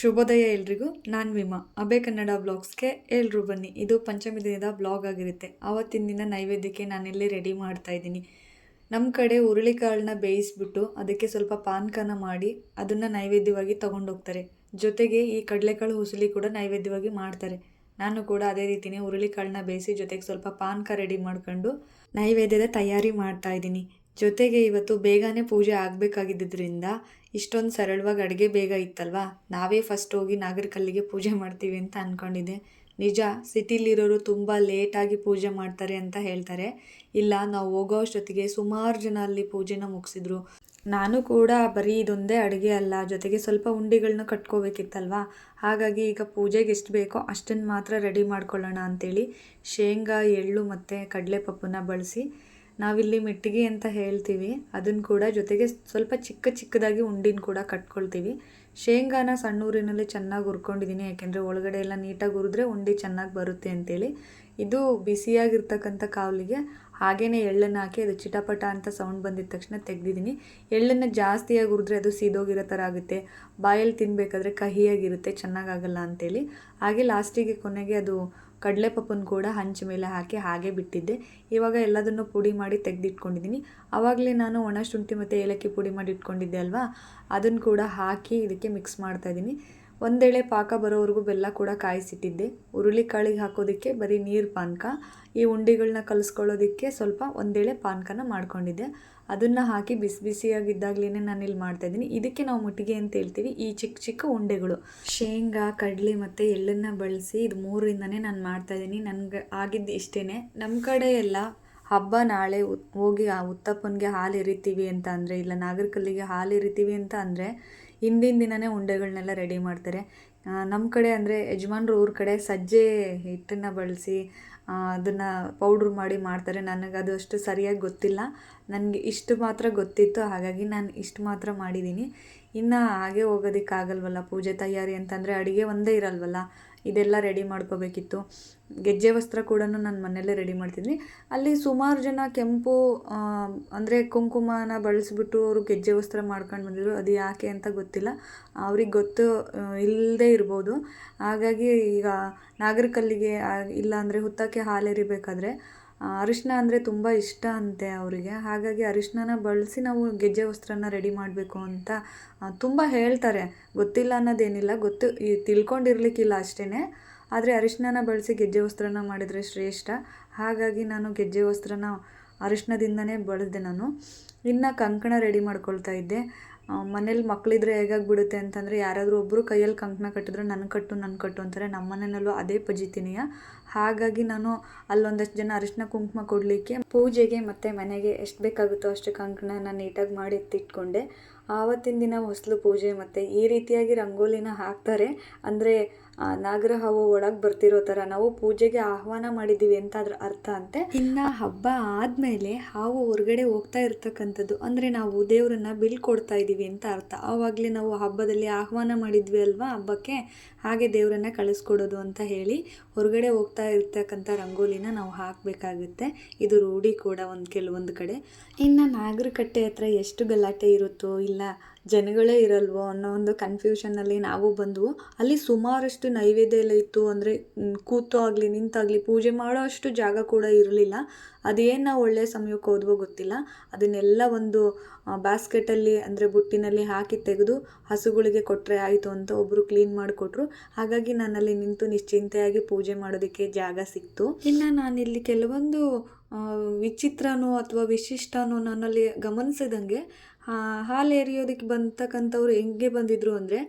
ಶುಭೋದಯ ಎಲ್ರಿಗೂ, ನಾನು ವಿಮಾ ಅಬೆ ಕನ್ನಡ ಬ್ಲಾಗ್ಸ್ಗೆ ಎಲ್ಲರೂ ಬನ್ನಿ. ಇದು ಪಂಚಮಿ ದಿನದ ಬ್ಲಾಗ್ ಆಗಿರುತ್ತೆ. ಆವತ್ತಿನ ದಿನ ನೈವೇದ್ಯಕ್ಕೆ ನಾನಿಲ್ಲಿ ರೆಡಿ ಮಾಡ್ತಾ ಇದ್ದೀನಿ. ನಮ್ಮ ಕಡೆ ಹುರುಳಿಕಾಳನ್ನ ಬೇಯಿಸ್ಬಿಟ್ಟು ಅದಕ್ಕೆ ಸ್ವಲ್ಪ ಪಾನಕನ ಮಾಡಿ ಅದನ್ನು ನೈವೇದ್ಯವಾಗಿ ತಗೊಂಡೋಗ್ತಾರೆ. ಜೊತೆಗೆ ಈ ಕಡಲೆಕಾಳು ಹುಸುಲಿ ಕೂಡ ನೈವೇದ್ಯವಾಗಿ ಮಾಡ್ತಾರೆ. ನಾನು ಕೂಡ ಅದೇ ರೀತಿಯೇ ಹುರುಳಿಕಾಳನ್ನ ಬೇಯಿಸಿ ಜೊತೆಗೆ ಸ್ವಲ್ಪ ಪಾನಕ ರೆಡಿ ಮಾಡ್ಕೊಂಡು ನೈವೇದ್ಯದ ತಯಾರಿ ಮಾಡ್ತಾ ಇದ್ದೀನಿ. ಜೊತೆಗೆ ಇವತ್ತು ಬೇಗನೆ ಪೂಜೆ ಆಗಬೇಕಾಗಿದ್ದರಿಂದ ಇಷ್ಟೊಂದು ಸರಳವಾಗಿ ಅಡುಗೆ ಬೇಗ ಇತ್ತಲ್ವಾ? ನಾವೇ ಫಸ್ಟ್ ಹೋಗಿ ನಾಗರಕಲ್ಲಿಗೆ ಪೂಜೆ ಮಾಡ್ತೀವಿ ಅಂತ ಅಂದ್ಕೊಂಡಿದ್ದೆ ನಿಜ, ಸಿಟಿಲಿರೋರು ತುಂಬ ಲೇಟಾಗಿ ಪೂಜೆ ಮಾಡ್ತಾರೆ ಅಂತ ಹೇಳ್ತಾರೆ. ಇಲ್ಲ, ನಾವು ಹೋಗೋ ಅಷ್ಟೊತ್ತಿಗೆ ಸುಮಾರು ಜನ ಅಲ್ಲಿ ಪೂಜೆನ ಮುಗಿಸಿದ್ರು. ನಾನು ಕೂಡ ಬರೀ ಇದೊಂದೇ ಅಡುಗೆ ಅಲ್ಲ, ಜೊತೆಗೆ ಸ್ವಲ್ಪ ಉಂಡೆಗಳನ್ನ ಕಟ್ಕೋಬೇಕಿತ್ತಲ್ವಾ? ಹಾಗಾಗಿ ಈಗ ಪೂಜೆಗೆ ಎಷ್ಟು ಬೇಕೋ ಅಷ್ಟನ್ನು ಮಾತ್ರ ರೆಡಿ ಮಾಡ್ಕೊಳ್ಳೋಣ ಅಂಥೇಳಿ ಶೇಂಗಾ, ಎಳ್ಳು ಮತ್ತು ಕಡಲೆಪಪ್ಪನ್ನ ಬಳಸಿ ನಾವಿಲ್ಲಿ ಮೆಟ್ಟಿಗೆ ಅಂತ ಹೇಳ್ತೀವಿ. ಅದನ್ನು ಕೂಡ ಜೊತೆಗೆ ಸ್ವಲ್ಪ ಚಿಕ್ಕ ಚಿಕ್ಕದಾಗಿ ಉಂಡಿನ ಕೂಡ ಕಟ್ಕೊಳ್ತೀವಿ. ಶೇಂಗಾನ ಸಣ್ಣ ಊರಿನಲ್ಲಿ ಚೆನ್ನಾಗಿ ಹುರ್ಕೊಂಡಿದ್ದೀನಿ ಯಾಕೆಂದರೆ ಒಳಗಡೆ ಎಲ್ಲ ನೀಟಾಗಿ ಹುರಿದ್ರೆ ಉಂಡೆ ಚೆನ್ನಾಗಿ ಬರುತ್ತೆ ಅಂತೇಳಿ. ಇದು ಬಿಸಿಯಾಗಿರ್ತಕ್ಕಂಥ ಕಾವಲಿಗೆ. ಹಾಗೇ ಎಳ್ಳನ್ನು ಹಾಕಿ ಅದು ಚಿಟಪಟ ಅಂತ ಸೌಂಡ್ ಬಂದಿದ ತಕ್ಷಣ ತೆಗೆದಿದ್ದೀನಿ ಎಳ್ಳನ್ನು ಜಾಸ್ತಿಯಾಗಿ ಹುರಿದ್ರೆ ಅದು ಸೀದೋಗಿರೋ ಥರ ಆಗುತ್ತೆ. ಬಾಯಲ್ಲಿ ತಿನ್ನಬೇಕಾದ್ರೆ ಕಹಿಯಾಗಿರುತ್ತೆ ಚೆನ್ನಾಗಾಗಲ್ಲ ಅಂತೇಳಿ. ಹಾಗೆ ಲಾಸ್ಟಿಗೆ ಕೊನೆಗೆ ಅದು ಕಡಲೆಪಪ್ಪನ ಕೂಡ ಹಂಚ ಮೇಲೆ ಹಾಕಿ ಹಾಗೆ ಬಿಟ್ಟಿದ್ದೆ. ಇವಾಗ ಎಲ್ಲದನ್ನು ಪುಡಿ ಮಾಡಿ ತೆಗೆದಿಟ್ಕೊಂಡಿದ್ದೀನಿ. ಆವಾಗಲೇ ನಾನು ಒಣ ಶುಂಠಿ ಮತ್ತು ಏಲಕ್ಕಿ ಪುಡಿ ಮಾಡಿ ಇಟ್ಕೊಂಡಿದ್ದೆ ಅಲ್ವಾ? ಅದನ್ನು ಕೂಡ ಹಾಕಿ ಇದಕ್ಕೆ ಮಿಕ್ಸ್ ಮಾಡ್ತಾಯಿದ್ದೀನಿ ಒಂದೇಳೆ ಪಾಕ ಬರೋವರೆಗೂ ಬೆಲ್ಲ ಕೂಡ ಕಾಯಿಸಿಟ್ಟಿದ್ದೆ. ಹುರುಳಿ ಕಾಳಿಗೆ ಹಾಕೋದಕ್ಕೆ ಬರೀ ನೀರು ಪಾನಕ. ಈ ಉಂಡೆಗಳನ್ನ ಕಲಿಸ್ಕೊಳ್ಳೋದಕ್ಕೆ ಸ್ವಲ್ಪ ಒಂದೇಳೆ ಪಾನಕನ ಮಾಡ್ಕೊಂಡಿದ್ದೆ. ಅದನ್ನು ಹಾಕಿ ಬಿಸಿ ಬಿಸಿಯಾಗಿದ್ದಾಗಲೇ ನಾನು ಇಲ್ಲಿ ಮಾಡ್ತಾಯಿದ್ದೀನಿ. ಇದಕ್ಕೆ ನಾವು ಮುಟ್ಟಿಗೆ ಅಂತ ಹೇಳ್ತೀವಿ. ಈ ಚಿಕ್ಕ ಚಿಕ್ಕ ಉಂಡೆಗಳು. ಶೇಂಗಾ, ಕಡಲೆ ಮತ್ತು ಎಳ್ಳನ್ನು ಬಳಸಿ ಇದು ಮೂರಿಂದನೇ ನಾನು ಮಾಡ್ತಾಯಿದ್ದೀನಿ. ನನಗೆ ಆಗಿದ್ದು ಇಷ್ಟೇ ನಮ್ಮ ಕಡೆ ಎಲ್ಲ ಹಬ್ಬ ನಾಳೆ ಹೋಗಿ ಆ ಉತ್ತಪ್ಪನಿಗೆ ಹಾಲು ಎರಿತೀವಿ ಅಂತ ಅಂದರೆ, ಇಲ್ಲ ನಾಗರಕಲ್ಲಿಗೆ ಹಾಲು ಎರಿತೀವಿ ಅಂತ ಅಂದರೆ ಹಿಂದಿನ ದಿನವೇ ಉಂಡೆಗಳನ್ನೆಲ್ಲ ರೆಡಿ ಮಾಡ್ತಾರೆ. ನಮ್ಮ ಕಡೆ ಅಂದರೆ ಯಜಮಾನ್ರು ಊರ ಕಡೆ ಸಜ್ಜೆ ಹಿಟ್ಟನ್ನು ಬಳಸಿ ಅದನ್ನು ಪೌಡ್ರ್ ಮಾಡಿ ಮಾಡ್ತಾರೆ. ನನಗೆ ಅದು ಅಷ್ಟು ಸರಿಯಾಗಿ ಗೊತ್ತಿಲ್ಲ. ನನಗೆ ಇಷ್ಟು ಮಾತ್ರ ಗೊತ್ತಿತ್ತು. ಹಾಗಾಗಿ ನಾನು ಇಷ್ಟು ಮಾತ್ರ ಮಾಡಿದ್ದೀನಿ ಇನ್ನು ಹಾಗೆ ಹೋಗೋದಕ್ಕಾಗಲ್ವಲ್ಲ? ಪೂಜೆ ತಯಾರಿ ಅಂತಂದರೆ ಅಡುಗೆ ಒಂದೇ ಇರಲ್ವಲ್ಲ? ಇದೆಲ್ಲ ರೆಡಿ ಮಾಡ್ಕೋಬೇಕಿತ್ತು. ಗೆಜ್ಜೆ ವಸ್ತ್ರ ಕೂಡ ನಾನು ಮನೆಯಲ್ಲೇ ರೆಡಿ ಮಾಡ್ತಿದ್ವಿ ಅಲ್ಲಿ ಸುಮಾರು ಜನ ಕೆಂಪು ಅಂದರೆ ಕುಂಕುಮನ ಬಳಸಿಬಿಟ್ಟು ಅವರು ಗೆಜ್ಜೆ ವಸ್ತ್ರ ಮಾಡ್ಕೊಂಡು ಬಂದಿದ್ರು. ಅದು ಯಾಕೆ ಅಂತ ಗೊತ್ತಿಲ್ಲ. ಅವ್ರಿಗೆ ಗೊತ್ತು ಇಲ್ಲದೇ ಇರ್ಬೋದು. ಹಾಗಾಗಿ ಈಗ ನಾಗರಕಲ್ಲಿಗೆ ಇಲ್ಲ ಅಂದರೆ ಹುತ್ತಕ್ಕೆ ಹಾಲೆರಿಬೇಕಾದ್ರೆ ಅರಿಶಿನ ಅಂದರೆ ತುಂಬ ಇಷ್ಟ ಅಂತೆ ಅವರಿಗೆ. ಹಾಗಾಗಿ ಅರಿಶಿನ ಬಳಸಿ ನಾವು ಗೆಜ್ಜೆ ವಸ್ತ್ರನ ರೆಡಿ ಮಾಡಬೇಕು ಅಂತ ತುಂಬ ಹೇಳ್ತಾರೆ. ಗೊತ್ತಿಲ್ಲ ಅನ್ನೋದೇನಿಲ್ಲ, ಗೊತ್ತು ತಿಳ್ಕೊಂಡಿರ್ಲಿಕ್ಕಿಲ್ಲ ಅಷ್ಟೇ ಆದರೆ ಅರಿಶಿನ ಬಳಸಿ ಗೆಜ್ಜೆ ವಸ್ತ್ರನ ಮಾಡಿದರೆ ಶ್ರೇಷ್ಠ. ಹಾಗಾಗಿ ನಾನು ಗೆಜ್ಜೆ ವಸ್ತ್ರನ ಅರಿಶಿನದಿಂದನೇ ಬಳಸಿದೆ ನಾನು. ಇನ್ನು ಕಂಕಣ ರೆಡಿ ಮಾಡ್ಕೊಳ್ತಾ ಇದ್ದೆ. ಮನೇಲಿ ಮಕ್ಕಳಿದ್ರೆ ಹೇಗಾಗ್ಬಿಡುತ್ತೆ ಅಂತಂದರೆ ಯಾರಾದರೂ ಒಬ್ಬರು ಕೈಯಲ್ಲಿ ಕಂಕಣ ಕಟ್ಟಿದ್ರೆ ನನ್ನ ಕಟ್ಟು ನನ್ನ ಕಟ್ಟು ಅಂತಾರೆ. ನಮ್ಮ ಮನೆಯಲ್ಲೂ ಅದೇ ಪಜಿತಿನಿಯ. ಹಾಗಾಗಿ ನಾನು ಅಲ್ಲೊಂದಷ್ಟು ಜನ ಅರಿಶಿನ ಕುಂಕುಮ ಕೊಡಲಿಕ್ಕೆ ಪೂಜೆಗೆ ಮತ್ತು ಮನೆಗೆ ಎಷ್ಟು ಬೇಕಾಗುತ್ತೋ ಅಷ್ಟು ಕಂಕಣನ ನೀಟಾಗಿ ಮಾಡಿ ಎತ್ತಿಟ್ಕೊಂಡೆ ಆವತ್ತಿನ ದಿನ ಹೊಸಲು ಪೂಜೆ ಮತ್ತು ಈ ರೀತಿಯಾಗಿ ರಂಗೋಲಿನ ಹಾಕ್ತಾರೆ. ಅಂದರೆ ನಾಗರ ಹಾವು ಒಳಗೆ ಬರ್ತಿರೋ ಥರ ನಾವು ಪೂಜೆಗೆ ಆಹ್ವಾನ ಮಾಡಿದ್ದೀವಿ ಅಂತ ಅದ್ರ ಅರ್ಥ ಅಂತೆ? ಇನ್ನು ಹಬ್ಬ ಆದಮೇಲೆ ಹಾವು ಹೊರಗಡೆ ಹೋಗ್ತಾ ಇರ್ತಕ್ಕಂಥದ್ದು, ಅಂದರೆ ನಾವು ದೇವರನ್ನ ಬಿಲ್ ಕೊಡ್ತಾ ಇದ್ದೀವಿ ಅಂತ ಅರ್ಥ. ಆವಾಗಲೇ ನಾವು ಹಬ್ಬದಲ್ಲಿ ಆಹ್ವಾನ ಮಾಡಿದ್ವಿ ಅಲ್ವಾ? ಹಬ್ಬಕ್ಕೆ ಹಾಗೆ ದೇವರನ್ನ ಕಳಿಸ್ಕೊಡೋದು ಅಂತ ಹೇಳಿ ಹೊರಗಡೆ ಹೋಗ್ತಾ ಇರ್ತಕ್ಕಂಥ ರಂಗೋಲಿನ ನಾವು ಹಾಕಬೇಕಾಗುತ್ತೆ. ಇದು ರೂಢಿ ಕೂಡ ಒಂದು ಕೆಲವೊಂದು ಕಡೆ. ಇನ್ನು ನಾಗರಕಟ್ಟೆ ಹತ್ರ ಎಷ್ಟು ಗಲಾಟೆ ಇರುತ್ತೋ ಇಲ್ಲ ಜನಗಳೇ ಇರಲ್ವೋ ಅನ್ನೋ ಒಂದು ಕನ್ಫ್ಯೂಷನಲ್ಲಿ ನಾವು ಬಂದವು. ಅಲ್ಲಿ ಸುಮಾರಷ್ಟು ನೈವೇದ್ಯ ಎಲ್ಲ ಇತ್ತು ಅಂದರೆ ಕೂತು ಆಗಲಿ, ನಿಂತಾಗಲಿ ಪೂಜೆ ಮಾಡೋ ಅಷ್ಟು ಜಾಗ ಕೂಡ ಇರಲಿಲ್ಲ. ಅದೇನು ನಾವು ಒಳ್ಳೆಯ ಸಮಯಕ್ಕೆ ಹೋದ್ವೋ ಗೊತ್ತಿಲ್ಲ. ಅದನ್ನೆಲ್ಲ ಒಂದು ಬಾಸ್ಕೆಟಲ್ಲಿ ಅಂದರೆ ಬುಟ್ಟಿನಲ್ಲಿ ಹಾಕಿ ತೆಗೆದು ಹಸುಗಳಿಗೆ ಕೊಟ್ಟರೆ ಆಯಿತು ಅಂತ ಒಬ್ಬರು ಕ್ಲೀನ್ ಮಾಡಿಕೊಟ್ರು. ಹಾಗಾಗಿ ನಾನಲ್ಲಿ ನಿಂತು ನಿಶ್ಚಿಂತೆಯಾಗಿ ಪೂಜೆ ಮಾಡೋದಕ್ಕೆ ಜಾಗ ಸಿಕ್ತು. ಇನ್ನು ನಾನಿಲ್ಲಿ ಕೆಲವೊಂದು ವಿಚಿತ್ರನೋ ಅಥವಾ ವಿಶಿಷ್ಟನೋ ನನ್ನಲ್ಲಿ ಗಮನಿಸಿದಂಗೆ ಹಾಲು ಎರಿಯೋದಕ್ಕೆ ಬಂದಕ್ಕಂಥವ್ರು ಹೆಂಗೆ ಬಂದಿದ್ರು ಅಂದರೆ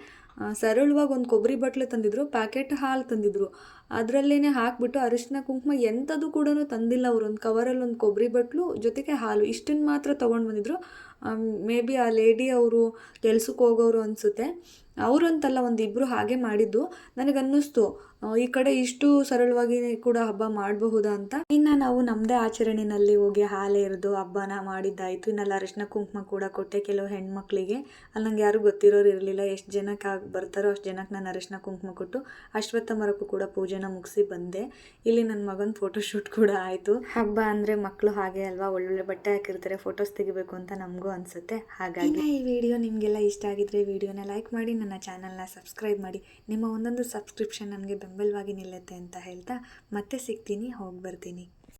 ಸರಳವಾಗಿ ಒಂದು ಕೊಬ್ಬರಿ ಬಟ್ಲು ತಂದಿದ್ರು, ಪ್ಯಾಕೆಟ್ ಹಾಲು ತಂದಿದ್ರು. ಅದರಲ್ಲೇ ಹಾಕಿಬಿಟ್ಟು ಅರಿಶಿನ ಕುಂಕುಮ ಎಂಥದ್ದು ಕೂಡ ತಂದಿಲ್ಲ ಅವರು. ಒಂದು ಕವರಲ್ಲಿ ಒಂದು ಕೊಬ್ಬರಿ ಬಟ್ಲು ಜೊತೆಗೆ ಹಾಲು. ಇಷ್ಟನ್ನು ಮಾತ್ರ ತೊಗೊಂಡು ಬಂದಿದ್ರು. ಮೇ ಬಿ ಆ ಲೇಡಿ ಅವರು ಕೆಲ್ಸಕ್ಕೆ ಹೋಗೋರು ಅನಿಸುತ್ತೆ. ಅವರಂತಲ್ಲ ಒಂದು ಇಬ್ಬರು ಹಾಗೆ ಮಾಡಿದ್ದು. ನನಗನ್ನಿಸ್ತು. ಈ ಕಡೆ ಇಷ್ಟು ಸರಳವಾಗಿ ಕೂಡ ಹಬ್ಬ ಮಾಡಬಹುದಾ ಅಂತ? ಇನ್ನ ನಾವು ನಮ್ದೇ ಆಚರಣೆಯಲ್ಲಿ ಹೋಗಿ ಹಾಲೆ ಇರ್ದು ಹಬ್ಬನ ಮಾಡಿದ್ದಾಯ್ತು. ಇನ್ನೆಲ್ಲ ಅರಿಶಿನ ಕುಂಕುಮ ಕೂಡ ಕೊಟ್ಟೆ ಕೆಲವು ಹೆಣ್ಮಕ್ಳಿಗೆ. ಅಲ್ಲಿ ನಂಗೆ ಯಾರು ಗೊತ್ತಿರೋರು ಇರಲಿಲ್ಲ. ಎಷ್ಟು ಜನಕ್ಕೆ ಆಗಿ ಬರ್ತಾರೋ ಅಷ್ಟು ಜನಕ್ಕೆ ನಾನು ಅರಿಶಿನ ಕುಂಕುಮ ಕೊಟ್ಟು ಅಶ್ವತ್ಥ ಮರಕ್ಕೂ ಕೂಡ ಪೂಜೆನ ಮುಗಿಸಿ ಬಂದೆ. ಇಲ್ಲಿ ನನ್ನ ಮಗನ ಫೋಟೋಶೂಟ್ ಕೂಡ ಆಯಿತು. ಹಬ್ಬ ಅಂದರೆ ಮಕ್ಕಳು ಹಾಗೆ ಅಲ್ವಾ? ಒಳ್ಳೊಳ್ಳೆ ಬಟ್ಟೆ ಹಾಕಿರ್ತಾರೆ. ಫೋಟೋಸ್ ತೆಗಿಬೇಕು ಅಂತ ನಮಗೂ ಅನಿಸುತ್ತೆ. ಹಾಗಾಗಿ. ಈ ವಿಡಿಯೋ ನಿಮಗೆಲ್ಲ ಇಷ್ಟ ಆಗಿದ್ರೆ ವಿಡಿಯೋನ ಲೈಕ್ ಮಾಡಿ, ನನ್ನ ಚಾನಲ್ನ ಸಬ್ಸ್ಕ್ರೈಬ್ ಮಾಡಿ. ನಿಮ್ಮ ಒಂದೊಂದು ಸಬ್ಸ್ಕ್ರಿಪ್ಷನ್ ನನಗೆ ಬೆಂಬಲವಾಗಿ ನಿಲ್ಲುತ್ತೆ ಅಂತ ಹೇಳ್ತಾ ಮತ್ತೆ ಸಿಗ್ತೀನಿ ಹೋಗಿ ಬರ್ತೀನಿ